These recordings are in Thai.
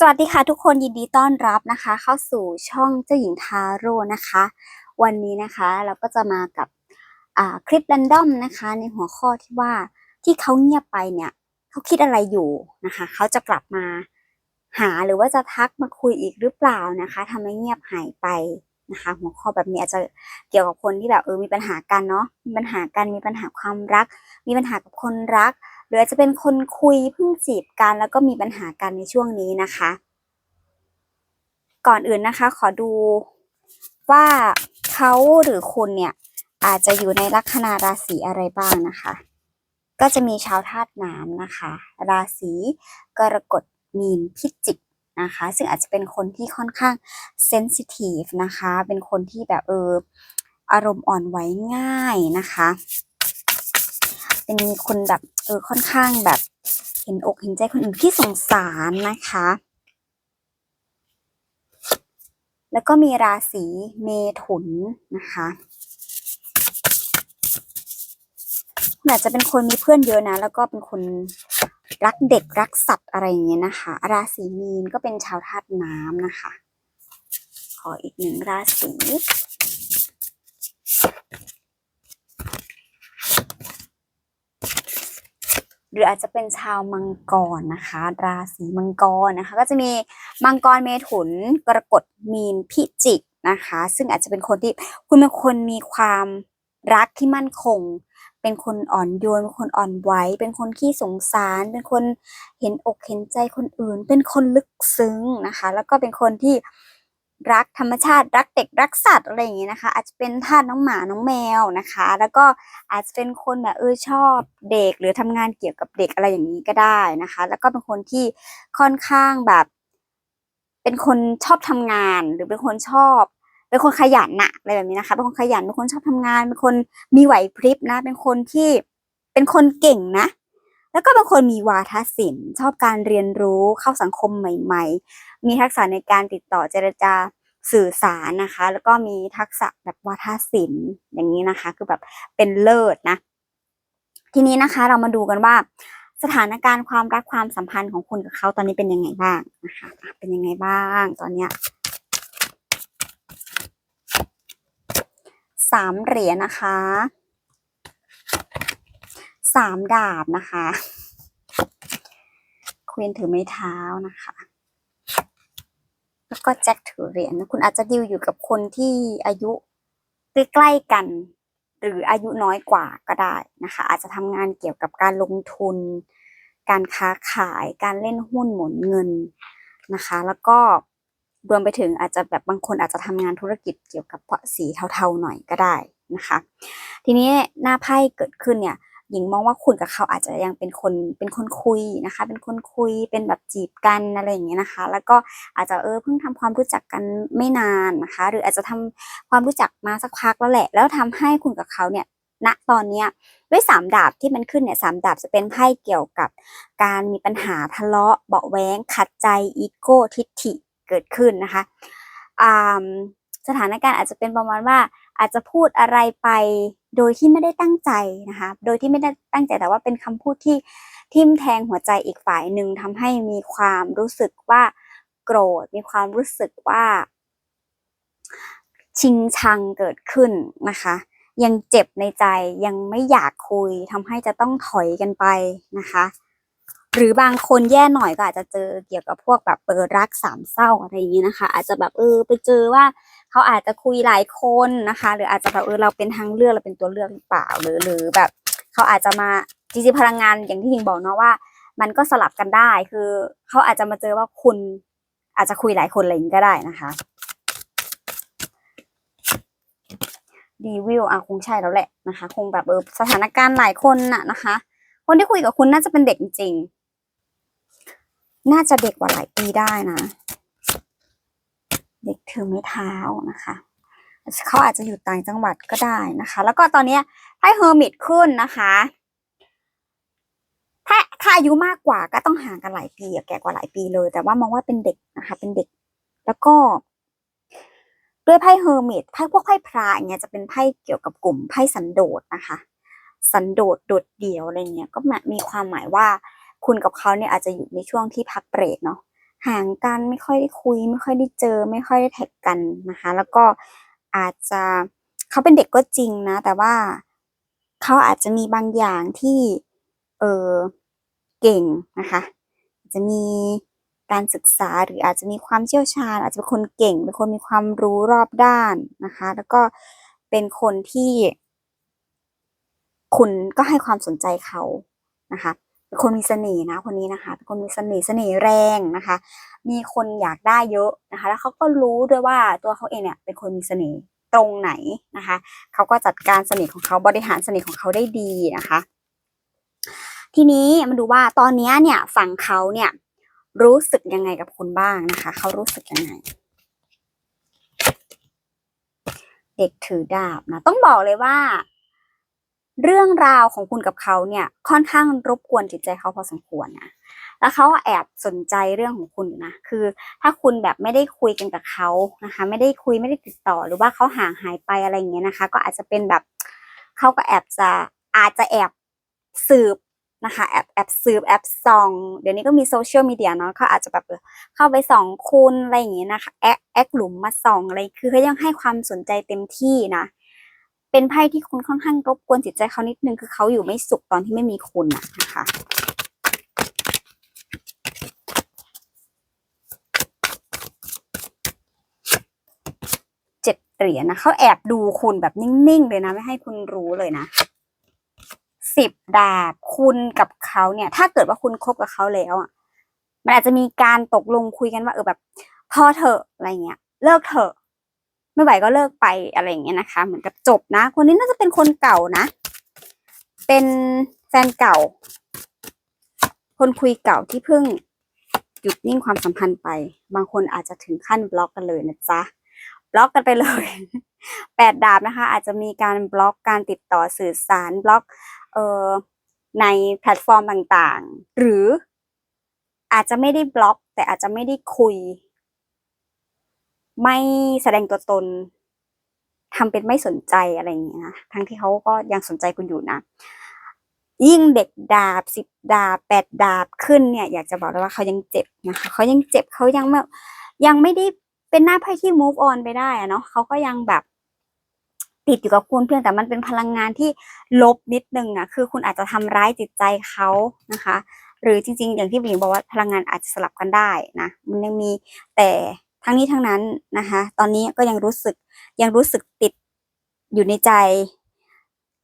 สวัสดีค่ะทุกคนยินดีต้อนรับนะคะ เข้าสู่ช่องเจ้าหญิงทาโร่นะคะ วันนี้นะคะเราก็จะมากับคลิปแรนดอมนะคะ ในหัวข้อที่ว่าที่เขาเงียบไปเนี่ยเขาคิดอะไรอยู่นะคะเขาจะกลับมาหาหรือว่าจะทักมาคุยอีกหรือเปล่านะคะทำให้เงียบหายไปนะคะ หัวข้อแบบนี้อาจจะเกี่ยวกับคนที่แบบเออมีปัญหากันเนาะมีปัญหากันมีปัญหาความรัก มีปัญหากับคนรัก หรืออาจจะเป็นคนคุยเพิ่งจีบกันแล้วก็มีปัญหากันในช่วงนี้นะคะ ก่อนอื่นนะคะ ขอดูว่าเขาหรือคุณเนี่ยอาจจะอยู่ในลัคนาราศีอะไรบ้างนะคะ ก็จะมีชาวธาตุน้ำนะคะ ราศีกรกฎมีนพิจิกนะคะ ซึ่งอาจจะเป็นคนที่ค่อนข้างเซนซิทีฟนะคะ เป็นคนที่แบบเอออารมณ์อ่อนไหวง่ายนะคะ เป็นคนแบบเออค่อนข้างแบบเห็นอกเห็นใจคนอื่นที่สงสารนะคะ แล้วก็มีราศีเมถุนนะคะคุณอาจจะเป็นคนมีเพื่อนเยอะนะ แล้วก็เป็นคนรักเด็กรักสัตว์อะไรอย่างเงี้ยนะคะ ราศีมีนก็เป็นชาวธาตุน้ำนะคะ ขออีกหนึ่งราศี รืออาจจะเป็นชาวมังกรนะคะ ราศีมังกรนะคะ ก็จะมีมังกรเมถุนกรกฎมีนพิจิกนะคะ ซึ่งอาจจะเป็นคนที่คุณเป็นคนมีความรักที่มั่นคง เป็นคนอ่อนโยนเป็นคนอ่อนไหวเป็นคนขี้สงสาร เป็นคนเห็นอกเห็นใจคนอื่น เป็นคนลึกซึ้งนะคะ แล้วก็เป็นคนที่ รักธรรมชาติรักเด็กรักสัตว์อะไรอย่างนี้นะคะ อาจจะเป็นทาสน้องหมาน้องแมวนะคะ แล้วก็อาจจะเป็นคนแบบเออชอบเด็กหรือทำงานเกี่ยวกับเด็กอะไรอย่างนี้ก็ได้นะคะ แล้วก็เป็นคนที่ค่อนข้างแบบ เป็นคนชอบทำงานหรือเป็นคนชอบ เป็นคนขยันนะอะไรแบบนี้นะคะ เป็นคนขยันเป็นคนชอบทำงาน เป็นคนมีไหวพริบนะ เป็นคนที่เป็นคนเก่งนะ แล้วก็เป็นคนมีวาทศิลป์ ชอบการเรียนรู้เข้าสังคมใหม่ ๆ มีทักษะในการติดต่อเจรจาสื่อสารนะคะ แล้วก็มีทักษะแบบวาทศิลป์อย่างนี้นะคะ คือแบบเป็นเลิศนะ ทีนี้นะคะเรามาดูกันว่า สถานการณ์ความรักความสัมพันธ์ของคุณกับเขาตอนนี้เป็นยังไงบ้างนะคะอะเป็นยังไงบ้างตอนเนี้ยสามเหรียญนะคะ สามดาบนะคะควีนถือไม้เท้านะคะ แล้วก็แจ็คถือเหรียญคุณอาจจะดิวอยู่กับคนที่อายุใกล้ๆกัน หรืออายุน้อยกว่าก็ได้นะคะ อาจจะทำงานเกี่ยวกับการลงทุน การค้าขายการเล่นหุ้นหมุนเงินนะคะ แล้วก็รวมไปถึงอาจจะแบบบางคนอาจจะทำงานธุรกิจเกี่ยวกับสีเทาๆหน่อยก็ได้นะคะ ทีนี้หน้าไพ่เกิดขึ้นเนี่ย หญิงมองว่าคุณกับเขาอาจจะยังเป็นคนเป็นคนคุยนะคะ เป็นคนคุยเป็นแบบจีบกันอะไรอย่างเงี้ยนะคะ แล้วก็อาจจะเออเพิ่งทำความรู้จักกันไม่นานนะคะ หรืออาจจะทำความรู้จักมาสักพักแล้วแหละ แล้วทำให้คุณกับเขาเนี่ยณตอนเนี้ยด้วยสามดาบที่มันขึ้นเนี่ยสามดาบจะเป็นไพ่เกี่ยวกับการมีปัญหาทะเลาะเบาะแว้งขัดใจอีโก้ทิฐิเกิดขึ้นนะคะสถานการณ์อาจจะเป็นประมาณว่าอาจจะพูดอะไรไป โดยที่ไม่ได้ตั้งใจนะคะ โดยที่ไม่ได้ตั้งใจแต่ว่าเป็นคำพูดที่ทิ่มแทงหัวใจอีกฝ่ายหนึ่งทำให้มีความรู้สึกว่าโกรธ มีความรู้สึกว่า ชิงชังเกิดขึ้นนะคะ ยังเจ็บในใจยังไม่อยากคุยทำให้จะต้องถอยกันไปนะคะ หรือบางคนแย่หน่อยก็อาจจะเจอเกี่ยวกับพวกแบบเปิดรักสามเศร้าอะไรอย่างนี้นะคะ อาจจะแบบเออไปเจอว่า เขาอาจจะคุยหลายคนนะคะ หรืออาจจะแบบเออเราเป็นทางเลือกเราเป็นตัวเลือกหรือเปล่าหรือหรือแบบเขาอาจจะมาจริงๆพลังงานอย่างที่หิงบอกเนาะว่า มันก็สลับกันได้คือเขาอาจจะมาเจอว่าคุณอาจจะคุยหลายคนอะไรอย่างนี้ก็ได้นะคะดีวิวอะคงใช่แล้วแหละนะคะ คงแบบเออสถานการณ์หลายคนน่ะนะคะ คนที่คุยกับคุณน่าจะเป็นเด็กจริง น่าจะเด็กกว่าหลายปีได้นะ เด็กถือไม้เท้านะคะเขาอาจจะอยู่ต่างจังหวัดก็ได้นะคะ แล้วก็ตอนนี้ไพ่เฮอร์มิตขึ้นนะคะ ถ้าถ้าอายุมากกว่าก็ต้องห่างกันหลายปีแก่กว่าหลายปีเลย แต่ว่ามองว่าเป็นเด็กนะคะ เป็นเด็ก แล้วก็ ด้วยไพ่เฮอร์มิตไพ่พวกไพ่พระอย่างเงี้ยจะเป็นไพ่เกี่ยวกับกลุ่มไพ่สันโดษนะคะ สันโดษโดดเดี่ยวอะไรเงี้ยก็มีความหมายว่าคุณกับเขาเนี่ยอาจจะอยู่ในช่วงที่พักเบรกเนาะ ห่างกันไม่ค่อยได้คุย ไม่ค่อยได้เจอ ไม่ค่อยได้แท็กกันนะคะ แล้วก็อาจจะเขาเป็นเด็กก็จริงนะ แต่ว่าเขาอาจจะมีบางอย่างที่เออเก่งนะคะอาจจะมีการศึกษาหรืออาจจะมีความเชี่ยวชาญ อาจจะเป็นคนเก่งเป็นคนมีความรู้รอบด้านนะคะ แล้วก็เป็นคนที่ คุณก็ให้ความสนใจเขานะคะ เป็นคนมีเสน่ห์นะ คนนี้นะคะเป็นคนมีเสน่ห์เสน่ห์แรงนะคะ มีคนอยากได้เยอะนะคะ แล้วเขาก็รู้ด้วยว่าตัวเขาเองเนี่ยเป็นคนมีเสน่ห์ตรงไหนนะคะเขาก็จัดการเสน่ห์ของเขาบริหารเสน่ห์ของเขาได้ดีนะคะ ทีนี้มาดูว่าตอนนี้เนี่ยฝั่งเขาเนี่ยรู้สึกยังไงกับคุณบ้างนะคะเขารู้สึกยังไงเด็กถือดาบนะต้องบอกเลยว่า เรื่องราวของคุณกับเขาเนี่ยค่อนข้างรบกวนจิตใจเขาพอสมควรนะแล้วเขาแอบสนใจเรื่องของคุณนะคือ ถ้าคุณแบบไม่ได้คุยกันกับเขานะคะ ไม่ได้คุยไม่ได้ติดต่อ หรือว่าเขาห่างหายไปอะไรอย่างเงี้ยนะคะ ก็อาจจะเป็นแบบเขาก็แอบจะอาจจะแอบสืบนะคะแอบแอบสืบแอบส่อง เดี๋ยวนี้ก็มีโซเชียลมีเดียเนาะเขาอาจจะแบบเออเข้าไปส่องคุณอะไรอย่างเงี้ยนะคะแอคแอคหลุมมาส่องอะไรคือเขายังให้ความสนใจเต็มที่นะ เป็นไพ่ที่คุณค่อนข้างรบกวนจิตใจเขานิดนึงคือเขาอยู่ไม่สุขตอนที่ไม่มีคุณอะนะคะเจ็ดเหรียญนะเขาแอบดูคุณแบบนิ่งๆเลยนะ ไม่ให้คุณรู้เลยนะสิบดาบคุณกับเขาเนี่ย ถ้าเกิดว่าคุณคบกับเขาแล้วอะมันอาจจะมีการตกลงคุยกันว่าเออแบบพอเถอะอะไรเงี้ย เลิกเถอะ ไม่ไหวก็เลิกไปอะไรอย่างเงี้ยนะคะ เหมือนกับจบนะ คนนี้น่าจะเป็นคนเก่านะ เป็นแฟนเก่า คนคุยเก่าที่เพิ่งหยุดนิ่งความสัมพันธ์ไป บางคนอาจจะถึงขั้นบล็อกกันเลยนะจ๊ะบล็อกกันไปเลยแปดดาบนะคะ อาจจะมีการบล็อกการติดต่อสื่อสารบล็อกเอ่อในแพลตฟอร์มต่างๆ หรืออาจจะไม่ได้บล็อก แต่อาจจะไม่ได้คุย ไม่แสดงตัวตนทำเป็นไม่สนใจอะไรอย่างเงี้ยนะทั้งที่เขาก็ยังสนใจคุณอยู่นะยิ่งเด็กดาบสิบดาบแปดดาบขึ้นเนี่ย อยากจะบอกเลยว่าเขายังเจ็บนะคะเขายังเจ็บเขายังไม่ยังไม่ได้เป็นหน้าไพ่ที่ move on ไปได้อะเนาะเขาก็ยังแบบติดอยู่กับคุณเพียงแต่มันเป็นพลังงานที่ลบนิดนึงอะคือคุณอาจจะทำร้ายจิตใจเขานะคะ หรือจริง ๆ อย่างที่หญิงบอกว่าพลังงานอาจจะสลับกันได้นะมันยังมีแต่ ทั้งนี้ทั้งนั้นนะคะ ตอนนี้ก็ยังรู้สึกยังรู้สึกติดอยู่ในใจ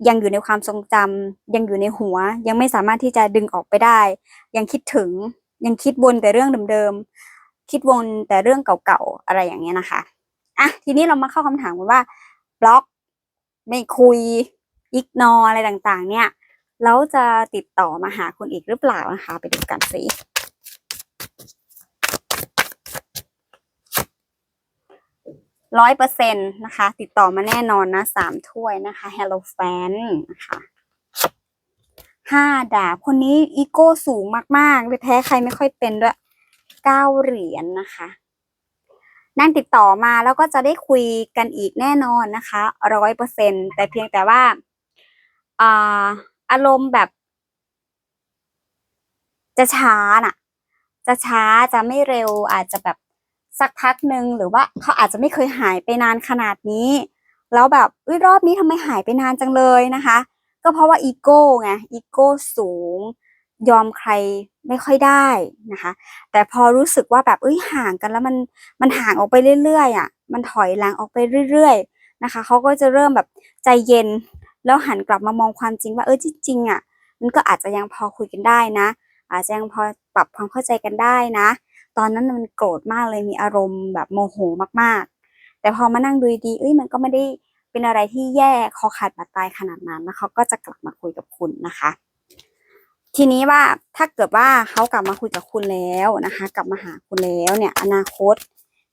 ยังอยู่ในความทรงจำยังอยู่ในหัว ยังไม่สามารถที่จะดึงออกไปได้ ยังคิดถึงยังคิดวนแต่เรื่องเดิมๆคิดวนแต่เรื่องเก่าๆอะไรอย่างเงี้ยนะคะอะทีนี้เรามาเข้าคำถามกันว่าบล็อกไม่คุยอิกนออะไรต่างๆ เนี่ยแล้วจะติดต่อมาหาคุณอีกหรือเปล่านะคะ ไปดูกันสิ ร้อยเปอร์เซ็นต์นะคะ ติดต่อมาแน่นอนนะสามถ้วยนะคะ Hello Fan นะคะห้าดาบ คนนี้อีโก้สูงมากๆไปแพ้ใครไม่ค่อยเป็นด้วยเก้าเหรียญนนะคะ นั่งติดต่อมาแล้วก็จะได้คุยกันอีกแน่นอนนะคะร้อยเปอร์เซ็นแต่เพียงแต่ว่าอาอารมณ์แบบ จะช้าน่ะ จะช้าจะไม่เร็วอาจจะแบบ สักพักหนึ่งหรือว่าเขาอาจจะไม่เคยหายไปนานขนาดนี้ แล้วแบบอุ้ยรอบนี้ทำไมหายไปนานจังเลยนะคะ ก็เพราะว่าอีโก้ไงอีโก้สูง ยอมใครไม่ค่อยได้นะคะ แต่พอรู้สึกว่าแบบเอ้ยห่างกันแล้วมันมันห่างออกไปเรื่อยๆอะมันถอยหลังออกไปเรื่อย ๆนะคะเขาก็จะเริ่มแบบใจเย็น แล้วหันกลับมามองความจริงว่าเออจริงๆอะมันก็อาจจะยังพอคุยกันได้นะ อาจจะยังพอปรับความเข้าใจกันได้นะ ตอนนั้นมันโกรธมากเลยมีอารมณ์แบบโมโหมากๆ แต่พอมานั่งดูดีเอ้ยมันก็ไม่ได้เป็นอะไรที่แย่คอขาดบาดตายขนาดนั้นแล้วเขาก็จะกลับมาคุยกับคุณนะคะ ทีนี้ว่าถ้าเกิดว่าเขากลับมาคุยกับคุณแล้วนะคะ กลับมาหาคุณแล้วเนี่ย อนาคต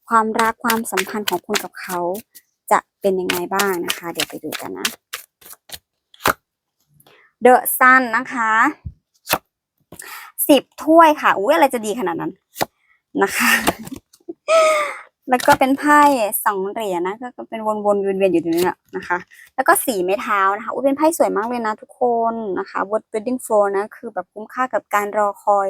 ความรักความสัมพันธ์ของคุณกับเขาจะเป็นยังไงบ้างนะคะ เดี๋ยวไปดูกันนะเดอะซันนะคะสิบถ้วยค่ะอุ้ยอะไรจะดีขนาดนั้น นะคะ แล้วก็เป็นไพ่สองเหรียญนะ ก็เป็นวนๆเวียนๆอยู่ตรงนี้แหละนะคะ แล้วก็สีไม้เท้านะคะอุ้ยเป็นไพ่สวยมากเลยนะทุกคนนะคะ What Wedding Floor นะ คือแบบคุ้มค่ากับการรอคอย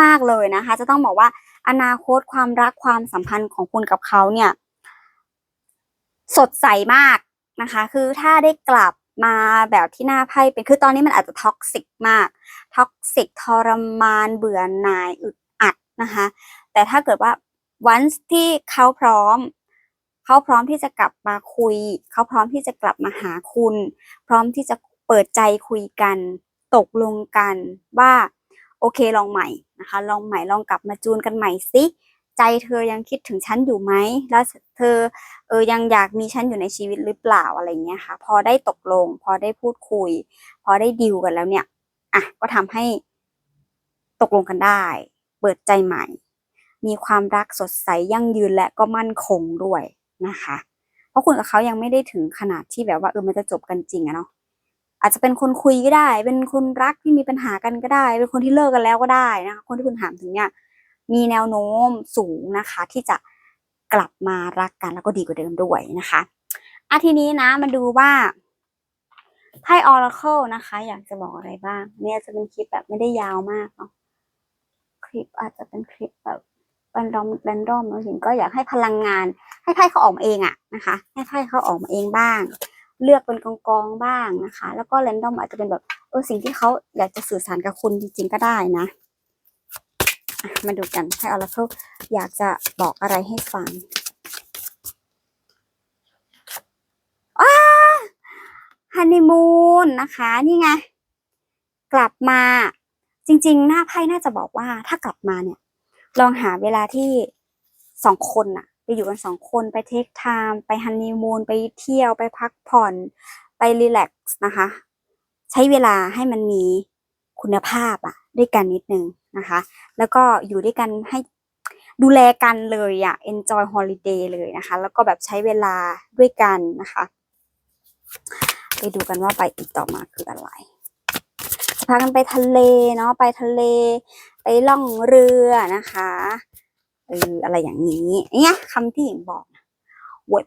มาก ๆเลยนะคะ จะต้องบอกว่าอนาคตความรักความสัมพันธ์ของคุณกับเขาเนี่ย สดใสมากนะคะ คือถ้าได้กลับมาแบบที่หน้าไพ่เป็นคือตอนนี้มันอาจจะท็อกซิกมากท็อกซิกทรมานเบื่อหน่ายอึด นะคะ แต่ถ้าเกิดว่าวันที่เขาพร้อม เขาพร้อมที่จะกลับมาคุย เขาพร้อมที่จะกลับมาหาคุณ พร้อมที่จะเปิดใจคุยกัน ตกลงกันว่าโอเคลองใหม่นะคะ ลองใหม่ลองกลับมาจูนกันใหม่สิใจเธอยังคิดถึงฉันอยู่ไหม แล้วเธอเออยังอยากมีฉันอยู่ในชีวิตหรือเปล่าอะไรเงี้ยค่ะ พอได้ตกลง พอได้พูดคุย พอได้ดีลกันแล้วเนี่ย อะ ก็ทำให้ตกลงกันได้ ปิดใจใหม่ มีความรักสดใสยั่งยืนและก็มั่นคงด้วยนะคะ เพราะคุณกับเขายังไม่ได้ถึงขนาดที่แบบว่าเออมันจะจบกันจริงอะเนาะอาจจะเป็นคนคุยก็ได้ เป็นคนรักที่มีปัญหากันก็ได้ เป็นคนที่เลิกกันแล้วก็ได้นะคะคนที่คุณถามถึงเนี่ยมีแนวโน้มสูงนะคะ ที่จะกลับมารักกันแล้วก็ดีกว่าเดิมด้วยนะคะอาทีนี้นะมาดูว่าไพ่ Oracle นะคะ อยากจะบอกอะไรบ้าง เนี่ยจะเป็นคลิปแบบไม่ได้ยาวมากเนาะ ลิปอาจจะเป็นคลิปแบบแรนดอมแรนดอมเนาะหญิงก็อยากให้พลังงาน ให้ไพ่เขาออกมาเองอะนะคะ ให้ไพ่เขาออกมาเองบ้าง เลือกเป็นกองกองบ้างนะคะ แล้วก็แรนดอมอาจจะเป็นแบบเออสิ่งที่เขาอยากจะสื่อสารกับคุณจริงๆก็ได้นะมาดูกันให้อ r ราเคิลอยากจะบอกอะไรให้ฟังอ้าฮันนีมูนนะคะ นี่ไง กลับมา จริง ๆ หน้าไพ่น่าจะบอกว่าถ้ากลับมาเนี่ย ลองหาเวลาที่สองคนน่ะไปอยู่กันสองคนไปเทคไทม์ไปฮันนีมูนไปเที่ยวไปพักผ่อน ไปรีแลกซ์นะคะ ใช้เวลาให้มันมีคุณภาพอะด้วยกันนิดนึงนะคะ แล้วก็อยู่ด้วยกันให้ดูแลกันเลยอะ enjoy holiday เลยนะคะ แล้วก็แบบใช้เวลาด้วยกันนะคะ ไปดูกันว่าไปอีกต่อมาคืออะไร พากันไปทะเลเนาะไปทะเล ไปล่องเรือนะคะเอออะไรอย่างนี้เนี่ยคำที่หญิงบอกนะ wait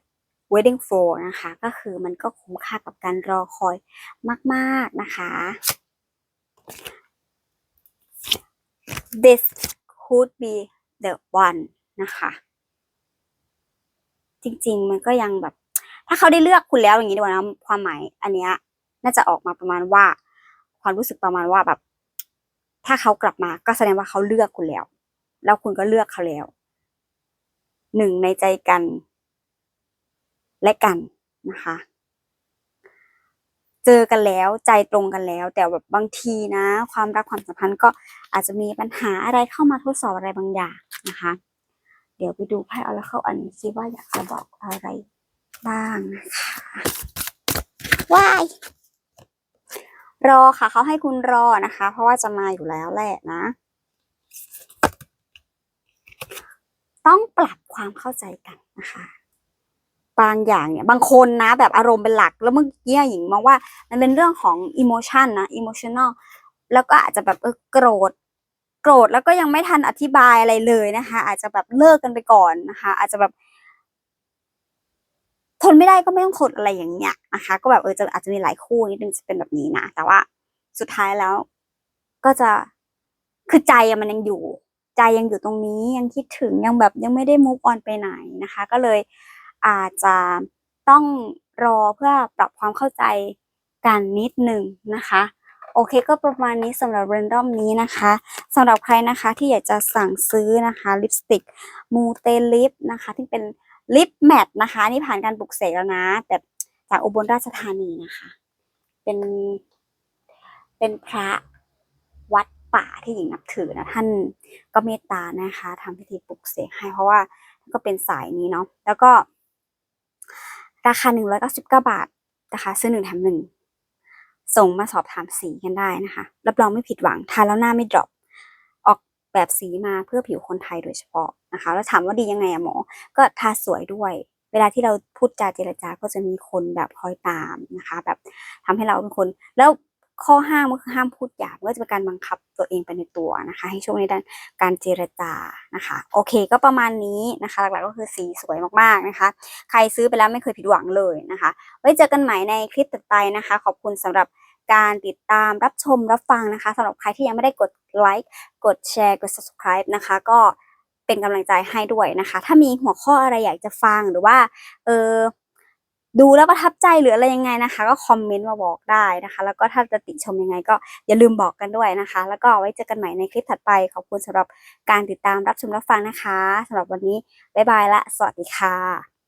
waiting for นะคะ ก็คือมันก็คุ้มค่ากับการรอคอยมาก ๆ นะคะ this could be the one นะคะ จริง ๆ มันก็ยังแบบ ถ้าเขาได้เลือกคุณแล้วอย่างนี้ดีกว่านะความหมายอันเนี้ยน่าจะออกมาประมาณว่า ความรู้สึกประมาณว่าแบบ ถ้าเขากลับมาก็แสดงว่าเขาเลือกคุณแล้ว แล้วคุณก็เลือกเขาแล้ว หนึ่งในใจกัน และกันนะคะ เจอกันแล้วใจตรงกันแล้ว แต่แบบบางทีนะ ความรักความสัมพันธ์ก็อาจจะมีปัญหาอะไรเข้ามาทดสอบอะไรบางอย่างนะคะ เดี๋ยวไปดูไพ่เอาแล้วเข้าอันนี้ซิว่าอยากจะบอกอะไรบ้างนะคะว้าย รอค่ะ เขาให้คุณรอนะคะ เพราะว่าจะมาอยู่แล้วแหละนะ ต้องปรับความเข้าใจกันนะคะบางอย่างเนี่ยบางคนนะแบบอารมณ์เป็นหลัก แล้วเมื่อกี้หญิงมองว่ามันเป็นเรื่องของอิโมชันนะอิโมชัน a ลแล้วก็อาจจะแบบเออโกรธ โกรธแล้วก็ยังไม่ทันอธิบายอะไรเลยนะคะ อาจจะแบบเลิกกันไปก่อนนะคะ อาจจะแบบ ทนไม่ได้ก็ไม่ต้องทนอะไรอย่างเงี้ยนะคะ ก็แบบเออจะอาจจะมีหลายคู่นิดนึงจะเป็นแบบนี้นะแต่ว่าสุดท้ายแล้ว ก็จะคือใจมันยังอยู่ ใจยังอยู่ตรงนี้ยังคิดถึงยังแบบยังไม่ได้ move on ไปไหนนะคะ ก็เลยอาจจะต้องรอเพื่อปรับความเข้าใจกันนิดหนึ่งนะคะโอเคก็ประมาณนี้สำหรับ random นี้นะคะสำหรับใครนะคะที่อยากจะสั่งซื้อนะคะลิปสติกมูเตลิปนะคะที่เป็น ลิปแมทนะคะนี่ผ่านการปลุกเสกแล้วนะ แต่จากอุบลราชธานีนะคะ เป็นเป็นพระวัดป่าที่หญิงนับถือนะท่านก็เมตตานะคะทำพิธีปลุกเสกให้ เพราะว่าก็เป็นสายนี้เนาะแล้วก็ ราคาหนึ่งร้อยเก้าสิบเก้าบาทนะคะซื้อหนึ่งแถมหนึ่งส่งมาสอบถามสีกันได้นะคะ รับรองไม่ผิดหวังทาแล้วหน้าไม่ดรอปออกแบบสีมาเพื่อผิวคนไทยโดยเฉพาะ นะคะ แล้วถามว่าดียังไงอะหมอ ก็ทาสวยด้วย เวลาที่เราพูดจาเจรจาก็จะมีคนแบบคอยตามนะคะ แบบทำให้เราเป็นคน แล้วข้อห้ามก็คือห้ามพูดหยาบก็จะเป็นการบังคับตัวเองไปในตัวนะคะ ให้ช่วงในด้านการเจรจานะคะ โอเคก็ประมาณนี้นะคะ หลักๆก็คือสีสวยมากๆนะคะ ใครซื้อไปแล้วไม่เคยผิดหวังเลยนะคะ ไว้เจอกันใหม่ในคลิปต่อไปนะคะ ขอบคุณสำหรับการติดตามรับชมรับฟังนะคะสำหรับใครที่ยังไม่ได้กดไลค์กดแชร์กด subscribe นะคะ ก็ เป็นกำลังใจให้ด้วยนะคะ ถ้ามีหัวข้ออะไรอยากจะฟังหรือว่า เออดูแล้วประทับใจหรืออะไรยังไงนะคะ ก็คอมเมนต์มาบอกได้นะคะ แล้วก็ถ้าจะติชมยังไงก็อย่าลืมบอกกันด้วยนะคะ แล้วก็ไว้เจอกันใหม่ในคลิปถัดไป ขอบคุณสำหรับการติดตามรับชมรับฟังนะคะสำหรับวันนี้บ๊ายบายละ สวัสดีค่ะ